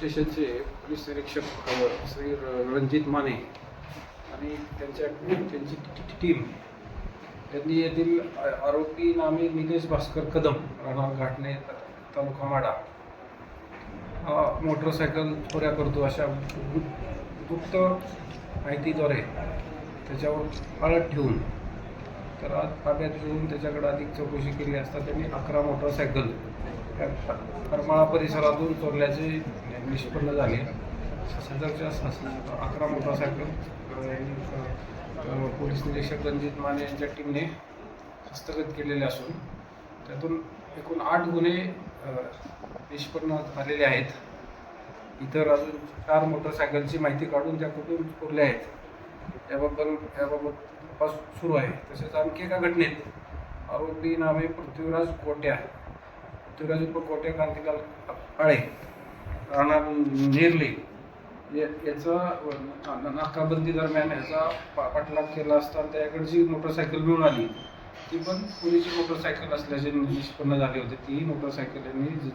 स्टेशनचे पोलीस निरीक्षक श्री र- रणजित माने आणि त्यांच्या त्यांची टीम. त्यांनी येथील आरोपी नामे निलेश भास्कर कदम राहणार घाटणे तालुका माडा. हा मोटरसायकल चोऱ्या करतो अशा गु- गुप्त माहितीद्वारे त्याच्यावर आळत ठेवून. तर आज ताब्यात घेऊन त्याच्याकडे अधिक चौकशी केली असता त्यांनी अकरा मोटरसायकल करमाळा परिसरातून चोरल्याचे निष्पन्न झाले. सदरच्या अकरा मोटरसायकल पोलीस निरीक्षक रणजित माने यांच्या टीमने हस्तगत केलेले असून त्यातून एकूण आठ गुन्हे निष्पन्न झालेले आहेत. इतर अजून चार मोटरसायकलची माहिती काढून त्या कुठून उरल्या आहेत याबद्दल याबाबत तपास सुरू आहे. तसेच आणखी एका घटनेत आरोपी नावे पृथ्वीराज कोट्या. पृथ्वीराज उप कोट्या कांतिलाल काळे राहणार नेरले. या- याचा नाकाबंदी दरम्यान याचा पा- पाठलाग केला असता त्याकडची जी मोटरसायकल मिळून आली. ती पण पोलीसची मोटरसायकल असल्याचे निष्पन्न झाले होते. तीही मोटरसायकल यांनी ज-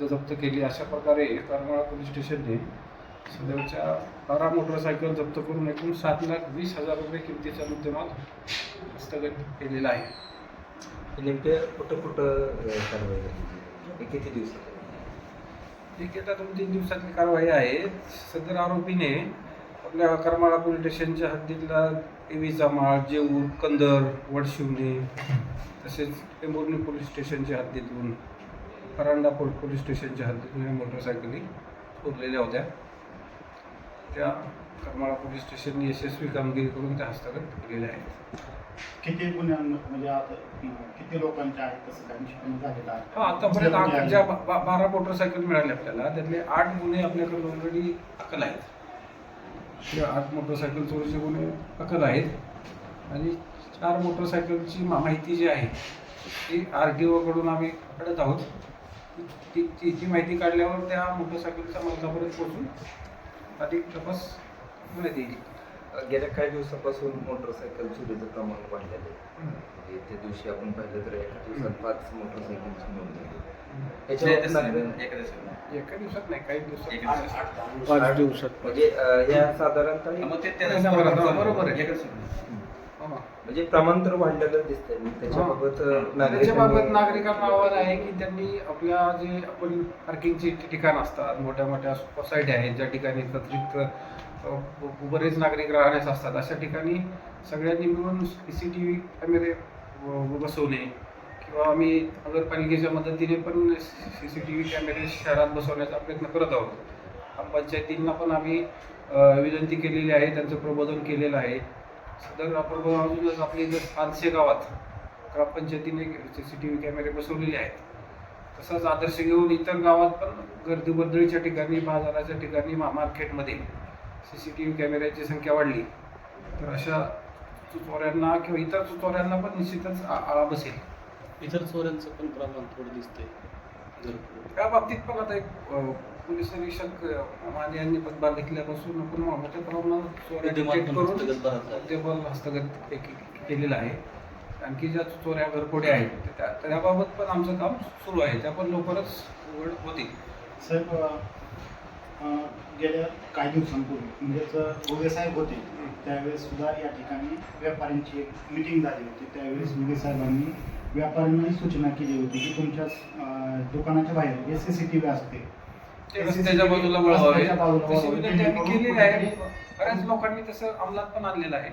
ज- जप्त केली. अशा प्रकारे करमाळा पोलीस स्टेशनने सदैवच्या बारा मोटरसायकल जप्त करून एकूण सात लाख वीस हजार रुपये किमतीचा मुद्देमाल हस्तगत केलेला आहे. नेमके कुठं कुठं कारवाई झाली? किती दिवसात? ठीक दोन तीन दिवसातली कारवाई आहे. सदर आरोपीने आपल्या करमाळा पोलीस स्टेशनच्या हद्दीतला देवीचा माळ जेऊर कंदर वडशिवणे तसेच टेंभुर्णी पोलीस स्टेशनच्या हद्दीतून परांडा पोल पोलीस स्टेशनच्या हद्दीतून मोटरसायकली उरलेल्या होत्या. त्या करमाळा पोलीस स्टेशनने यशस्वी कामगिरी करून त्या हस्तगत केलेल्या आहेत. किती गुन्ह्यां म्हणजे आता किती लोकांच्या आहेत तसं काही निष्पन्न झालेलं आहे? हा आतापर्यंत आ- ज्या बा- बा- बारा मोटरसायकल मिळाले आपल्याला. त्यातले आठ गुन्हे आपल्याकडे ऑलरेडी दाखल आहेत. ते आठ मोटरसायकल चोरीचे गुन्हे दाखल आहेत. आणि चार मोटरसायकलची मा- माहिती जी आहे ती आर टी ओकडून आम्ही काढत आहोत. ती ती ती माहिती काढल्यावर त्या मोटरसायकलच्या मालकापर्यंत पोहोचून अधिक तपास येईल गेल्या काही दिवसापासून मोटरसायकल चोरीचं प्रमाण वाढलेलं आहे. म्हणजे त्या दिवशी आपण पाहिलं तर एका दिवसात पाच मोटरसायकलची नोंद झाली. एका दिवसात नाही काही दिवसात एका दिवसात. पाच दिवसात. म्हणजे या साधारणतः बरोबर आहे. म्हणजे प्रमाण तर वाढलेलं दिसतंय. त्याच्याबाबत नागरिकांनी नागरिकांना आव्हान आहे की त्यांनी आपल्या जे आपण पार्किंगची ठिकाण असतात मोठ्या मोठ्या सोसायटी आहेत ज्या ठिकाणी एकत्रित बरेच नागरिक राहण्यास असतात. अशा ठिकाणी सगळ्यांनी मिळून सी सी टी व्ही कॅमेरे बसवणे किंवा आम्ही नगरपालिकेच्या मदतीने पण सी सी टी व्ही कॅमेरे शहरात बसवण्याचा प्रयत्न करत आहोत. पंचायतींना पण आम्ही विनंती केलेली आहे त्यांचं प्रबोधन केलेलं आहे. सदर आपण अजूनच आपली जर पाचशे गावात ग्रामपंचायतीने सी सी टी व्ही कॅमेरे बसवलेले आहेत. तसंच आदर्श घेऊन इतर गावात पण गर्दी वर्दळीच्या ठिकाणी बाजाराच्या ठिकाणी मा- मार्केटमध्ये सी सी टी व्ही कॅमेऱ्याची संख्या वाढली तर अशा चोऱ्यांना किंवा इतर चोऱ्यांना पण निश्चितच आळा बसेल. इतर चोऱ्यांचं पण प्रमाण थोडं दिसतंय. त्या बाबतीत पण आता एक पोलीस निरीक्षक माने यांनी पदभार घेतल्यापासून आपण मोठ्या प्रमाणात चोऱ्या हस्तगत केलेला आहे. आणखी ज्या चोऱ्या घरफोड्या आहेत त्या तर याबाबत पण आमचं काम सुरू आहे. त्या पण लवकरच उघड होतील. साहेब गेल्या काही दिवसांपूर्वी म्हणजेच उगे साहेब होते त्यावेळेस सुद्धा या ठिकाणी व्यापाऱ्यांची एक मिटिंग झाली होती. त्यावेळेस उगे साहेबांनी व्यापाऱ्यांना ही सूचना केली होती की तुमच्या दुकानाच्या बाहेर जे सी सी टी व्ही असते. ते रस्त्याच्या बाजूला वळवावे. रस्त्याच्या बाजूला तशी वळवावे. विनंती आम्ही केलेली आहे जेणेकरून बऱ्याच लोकांनी तसं अंमलात पण आणलेलं आहे.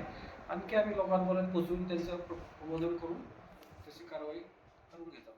आणखी आम्ही लोकांपर्यंत पोहोचून त्यांचं प्रबोधन करून तशी कारवाई करून घेत